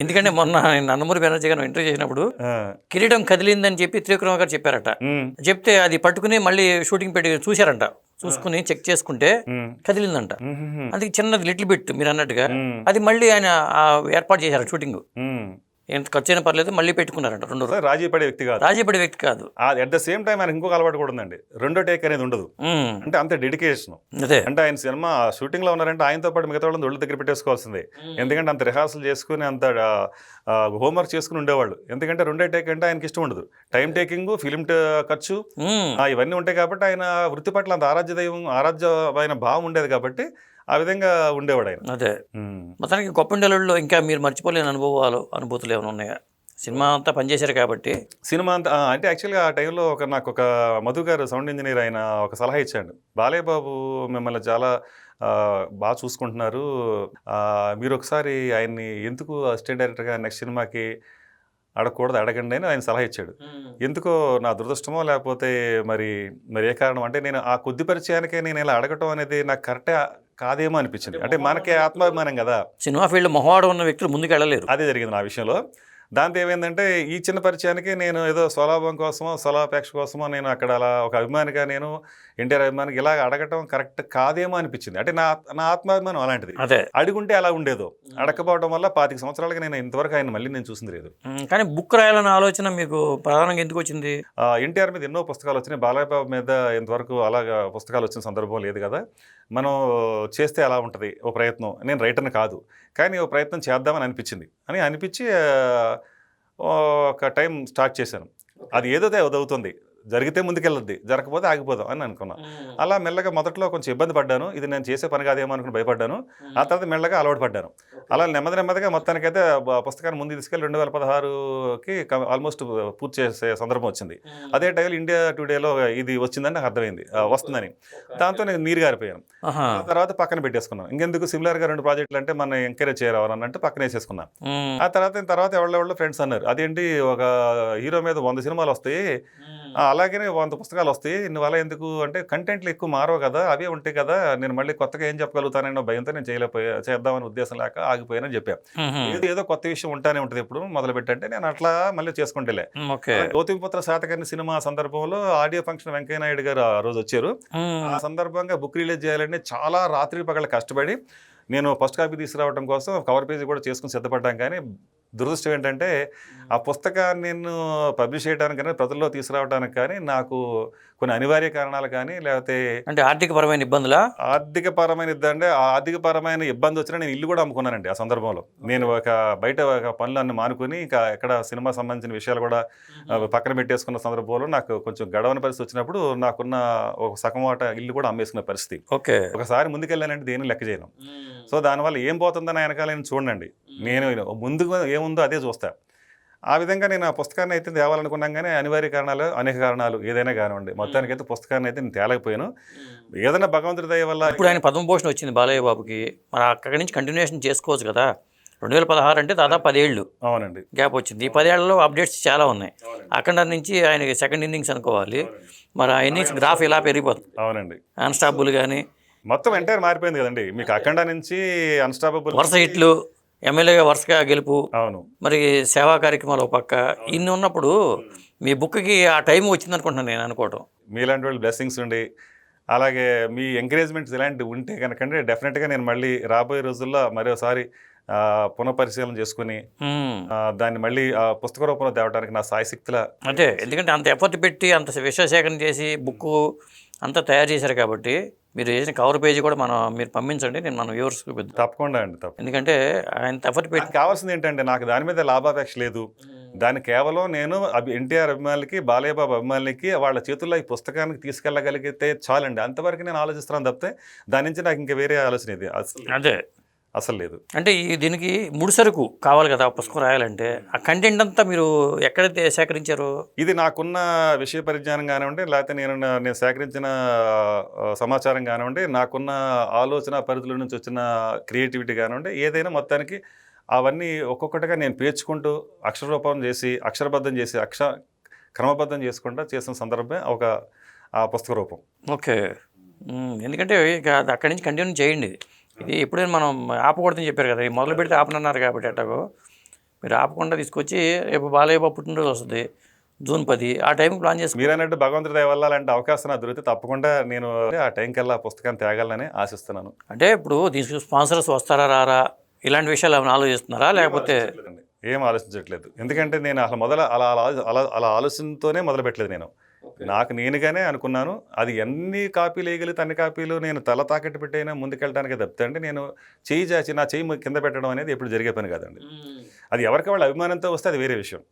ఎందుకంటే మొన్న ఆయన నందమూరి బెనర్జీ గారు ఇంటర్వ్యూ చేసినప్పుడు కిరీటం కదిలిందని చెప్పి త్రివిక్రమ గారు చెప్పారట. చెప్తే అది పట్టుకుని మళ్ళీ షూటింగ్ పెట్టి చూశారంట. చూసుకుని చెక్ చేసుకుంటే కదిలిందంట. అందుకే చిన్నది లిటిల్ బిట్ మీరు అన్నట్టుగా. అది మళ్ళీ ఆయన ఏర్పాటు చేశారు షూటింగ్. ఎంత ఖర్చు అయినా పర్లేదు మళ్ళీ పెట్టుకున్నారంట రెండు రోజులు. రాజీ పడే వ్యక్తి కాదు. రాజీ పడే వ్యక్తి కాదు. అట్ ద సేమ్ టైం ఆయన ఇంకొక అలవాటు కూడా ఉందండి. రెండో టేక్ అనేది ఉండదు. అంటే అంత డెడికేషన్ అదే. అంటే ఆయన సినిమా షూటింగ్లో ఉన్నారంటే ఆయనతో పాటు మిగతా వాళ్ళని ఒళ్ళు దగ్గర పెట్టేసుకోవాల్సిందే. ఎందుకంటే అంత రిహార్సల్ చేసుకుని అంత హోంవర్క్ చేసుకుని ఉండేవాళ్ళు. ఎందుకంటే రెండే టేక్ అంటే ఆయనకి ఇష్టం ఉండదు. టైం టేకింగ్ ఫిలిం ఖర్చు ఇవన్నీ ఉంటాయి కాబట్టి ఆయన వృత్తి పట్ల అంత ఆరాధ్య దైవం ఆరాధ్యమైన భావం ఉండేది కాబట్టి ఆ విధంగా ఉండేవాడు ఆయన అదే. మొత్తానికి గొప్పండలలో ఇంకా మీరు మర్చిపోలేని అనుభవాలు అనుభూతులు ఏమైనా ఉన్నాయా? సినిమా అంతా పనిచేశారు కాబట్టి. సినిమా అంతా అంటే యాక్చువల్గా ఆ టైంలో ఒక నాకు ఒక మధు గారు సౌండ్ ఇంజనీర్ ఆయన ఒక సలహా ఇచ్చాడు. బాలయ్య బాబు మిమ్మల్ని చాలా బాగా చూసుకుంటున్నారు. మీరు ఒకసారి ఆయన్ని ఎందుకు అసిస్టెంట్ డైరెక్టర్గా నెక్స్ట్ సినిమాకి అడగకూడదు అడగండి అని ఆయన సలహా ఇచ్చాడు. ఎందుకో నా దురదృష్టమో లేకపోతే మరి మరి ఏ కారణం? అంటే నేను ఆ కొద్ది పరిచయానికే నేను ఇలా అడగటం అనేది నాకు కరెక్టే కాదేమో అనిపించింది. అంటే మనకే ఆత్మాభిమానం కదా. సినిమా ఫీల్డ్ మొహవాడు ఉన్న వ్యక్తులు ముందుకు వెళ్ళలేరు. అదే జరిగింది నా విషయంలో. దాంతో ఏమైందంటే ఈ చిన్న పరిచయానికి నేను ఏదో స్వలాభం కోసమో స్వలాపేక్ష కోసమో నేను అక్కడ అలా ఒక అభిమానిగా నేను ఎన్టీఆర్ అభిమానికి ఇలా అడగటం కరెక్ట్ కాదేమో అనిపించింది. అంటే నా నా ఆత్మాభిమానం అలాంటిది. అదే. అడుగుంటే అలా ఉండేదో. అడగకపోవడం వల్ల పాతిక సంవత్సరాలకి నేను ఇంతవరకు ఆయన మళ్ళీ నేను చూసింది లేదు. కానీ బుక్ రాయాలన్న ఆలోచన మీకు ప్రధానంగా ఎందుకు వచ్చింది? ఎన్టీఆర్ మీద ఎన్నో పుస్తకాలు వచ్చినాయి. బాలయ్య బాబు మీద ఇంతవరకు అలాగా పుస్తకాలు వచ్చిన సందర్భం లేదు కదా. మనం చేస్తే అలా ఉంటుంది ఓ ప్రయత్నం. నేను రైటర్ని కాదు కానీ ఓ ప్రయత్నం చేద్దామని అనిపించింది. అని అనిపించి ఒక టైం స్టార్ట్ చేశాను. అది ఏదో అవుతుంది. జరిగితే ముందుకెళ్ళద్ది జరగకపోతే ఆగిపోదాం అని అనుకున్నా. అలా మెల్లగా మొదట్లో కొంచెం ఇబ్బంది పడ్డాను. ఇది నేను చేసే పని కాదేమో అనుకుని భయపడ్డాను. ఆ తర్వాత మెల్లగా అలవాటు పడ్డాను. అలా నెమ్మది నెమ్మదిగా మొత్తానికైతే పుస్తకాన్ని ముందు తీసుకెళ్ళి రెండు వేల పదహారుకి ఆల్మోస్ట్ పూర్తి చేసే సందర్భం వచ్చింది. అదే టైంలో ఇండియా టుడేలో ఇది వచ్చిందని నాకు అర్థమైంది వస్తుందని. దాంతో నేను నీరు గారిపోయాను. తర్వాత పక్కన పెట్టేసుకున్నాను. ఇంకెందుకు సిమిలర్గా రెండు ప్రాజెక్టులు అంటే మన ఎంకరేజ్ చేయరావని అంటే పక్కన వేసేసుకున్నాను ఆ తర్వాత తర్వాత ఎవళ్ళెవళ్ళు ఫ్రెండ్స్ అన్నారు అదేంటి ఒక హీరో మీద వంద సినిమాలు వస్తాయి అలాగనే వంద పుస్తకాలు వస్తాయి. నువ్వు అలా ఎందుకు అంటే కంటెంట్లు ఎక్కువ మారవు కదా అవే ఉంటాయి కదా నేను మళ్ళీ కొత్తగా ఏం చెప్పగలుగుతానన్న భయంతో నేను చేయలేకపోయా చేద్దామని ఉద్దేశం లేక ఆగిపోయానని చెప్పాను. ఏదో ఏదో కొత్త విషయం ఉంటానే ఉంటుంది ఎప్పుడు మొదలు పెట్టంటే నేను అట్లా మళ్ళీ చేసుకుంటేలే. గౌతమిపుత్ర శాతకర్ణి సినిమా సందర్భంలో ఆడియో ఫంక్షన్ వెంకయ్య నాయుడు గారు ఆ రోజు వచ్చారు. ఆ సందర్భంగా బుక్ రిలీజ్ చేయాలని చాలా రాత్రి పగల కష్టపడి నేను ఫస్ట్ కాపీ తీసుకురావడం కోసం కవర్ పేజీ కూడా చేసుకుని సిద్ధపడ్డాం కానీ దురదృష్టం ఏంటంటే ఆ పుస్తకాన్ని నేను పబ్లిష్ చేయడానికి కానీ ప్రజల్లో తీసుకురావడానికి కానీ నాకు కొన్ని అనివార్య కారణాలు కానీ లేకపోతే అంటే ఆర్థిక పరమైన ఇబ్బందులా? ఆర్థిక పరమైన ఇబ్బంది ఆర్థిక పరమైన ఇబ్బంది వచ్చినా నేను ఇల్లు కూడా అమ్ముకున్నానండి ఆ సందర్భంలో. నేను ఒక బయట ఒక పనులన్నీ మానుకొని ఇంకా ఎక్కడ సినిమా సంబంధించిన విషయాలు కూడా పక్కన పెట్టేసుకున్న సందర్భంలో నాకు కొంచెం గడవని పరిస్థితి వచ్చినప్పుడు నాకున్న ఒక సగం వాట ఇల్లు కూడా అమ్మేసుకున్న పరిస్థితి. ఓకే. ఒకసారి ముందుకెళ్ళానంటే దేని లెక్క చేయను. సో దానివల్ల ఏం పోతుందని వెనకాల నేను చూడండి. నేను ముందుకు ఏముందో అదే చూస్తా. ఆ విధంగా నేను ఆ పుస్తకాన్ని అయితే తేవాలనుకున్నాం కానీ అనివార్య కారణాలు అనేక కారణాలు ఏదైనా కానివ్వండి. మొత్తానికి అయితే పుస్తకాన్ని అయితే నేను తేలేకపోయాను. ఏదైనా భగవంతుడి దయ వల్ల ఇప్పుడు ఆయన పద్మభూషణ్ వచ్చింది బాలయ్య బాబుకి. మరి అక్కడి నుంచి కంటిన్యూషన్ చేసుకోవచ్చు కదా. రెండు వేల పదహారు అంటే దాదాపు పదేళ్ళు అవునండి. గ్యాప్ వచ్చింది. ఈ పదేళ్ళలో అప్డేట్స్ చాలా ఉన్నాయి. అక్కడ నుంచి ఆయనకి సెకండ్ ఇన్నింగ్స్ అనుకోవాలి. మరి ఆ ఇన్నింగ్స్ గ్రాఫ్ ఇలా పెరిగిపోతుంది. అవునండి. అన్స్టాపుల్ కానీ మొత్తం ఎంటైర్ మారిపోయింది కదండి. మీకు అఖండ నుంచి అన్స్టాపబుల్ వరుస హిట్లు ఎమ్మెల్యేగా వరుసగా గెలుపు అవును. మరి సేవా కార్యక్రమాలు ఒక పక్క. ఇన్ని ఉన్నప్పుడు మీ బుక్కి ఆ టైం వచ్చింది అనుకుంటున్నాను నేను అనుకోవటం. మీలాంటి వాళ్ళు బ్లెస్సింగ్స్ ఉండి అలాగే మీ ఎంకరేజ్మెంట్స్ ఇలాంటివి ఉంటే కనుకంటే డెఫినెట్గా నేను మళ్ళీ రాబోయే రోజుల్లో మరోసారి పునఃపరిశీలన చేసుకుని దాన్ని మళ్ళీ ఆ, పుస్తక రూపంలో తేవడానికి నా సాయశక్తుల అదే ఎందుకంటే అంత ఎఫర్ట్ పెట్టి అంత విషయ సేకరణ చేసి బుక్ అంతా తయారు చేశారు కాబట్టి మీరు చేసిన కవర్ పేజీ కూడా మనం మీరు పంపించండి నేను మన వ్యూవర్స్ తప్పకుండా అండి తప్ప ఎందుకంటే ఆయన ఎఫర్ట్ పెట్టి కావాల్సింది ఏంటంటే నాకు దాని మీద లాభాపేక్ష లేదు. దాన్ని కేవలం నేను అభి ఎన్టీఆర్ అభిమానులకి బాలయ్య బాబు అభిమానులకి వాళ్ళ చేతుల్లో ఈ పుస్తకానికి తీసుకెళ్ళగలిగితే చాలండి. అంతవరకు నేను ఆలోచిస్తున్నాను తప్పితే దాని నుంచి నాకు ఇంకా వేరే ఆలోచన ఇది. అసలు అదే. అసలు లేదు. అంటే ఈ దీనికి ముడిసరుకు కావాలి కదా ఆ పుస్తకం రాయాలంటే. ఆ కంటెంట్ అంతా మీరు ఎక్కడైతే సేకరించారు? ఇది నాకున్న విషయ పరిజ్ఞానం కానివ్వండి లేకపోతే నేను నేను సేకరించిన సమాచారం కానివ్వండి నాకున్న ఆలోచన పరిధుల నుంచి వచ్చిన క్రియేటివిటీ కానివ్వండి ఏదైనా మొత్తానికి అవన్నీ ఒక్కొక్కటిగా నేను పేర్చుకుంటూ అక్షరరూపం చేసి అక్షరబద్ధం చేసి అక్ష క్రమబద్ధం చేసుకుంటూ చేసిన సందర్భమే ఒక ఆ పుస్తక రూపం. ఓకే. ఎందుకంటే ఇక అక్కడి నుంచి కంటిన్యూ చేయండి. ఇది ఎప్పుడైనా మనం ఆపకూడదని చెప్పారు కదా మొదలు పెడితే ఆపనన్నారు కాబట్టి ఎట్టాగో మీరు ఆపకుండా తీసుకొచ్చి రేపు బాలయ్య బాబు పుట్టినరోజు వస్తుంది జూన్ పది. ఆ టైంకి ప్లాన్ చేసుకుని మీరు అన్నట్టు భగవంతుడి దయ వల్ల అలాంటి అవకాశం నాకు దొరికితే తప్పకుండా నేను ఆ టైంకి వెళ్ళి ఆ పుస్తకాన్ని తేగలనని ఆశిస్తున్నాను. అంటే ఇప్పుడు దీనికి స్పాన్సర్స్ వస్తారా రారా? ఇలాంటి విషయాలు ఏమైనా ఆలోచిస్తున్నారా? లేకపోతే. ఏం ఆలోచించట్లేదు. ఎందుకంటే నేను అసలు మొదల అలా అలా అలా అలా ఆలోచనతోనే మొదలు పెట్టలేదు నేను. నాకు నేనుగానే అనుకున్నాను. అది ఎన్ని కాపీలు వేయగలిగితే అన్ని కాపీలు నేను తల తాకట్టు పెట్టైనా ముందుకెళ్ళడానికి తప్పితే నేను చేయి చాచి నా చేయి కింద పెట్టడం అనేది ఎప్పుడు జరిగే పని కాదండి. అది ఎవరికి వాళ్ళ అభిమానంతో వస్తే అది వేరే విషయం.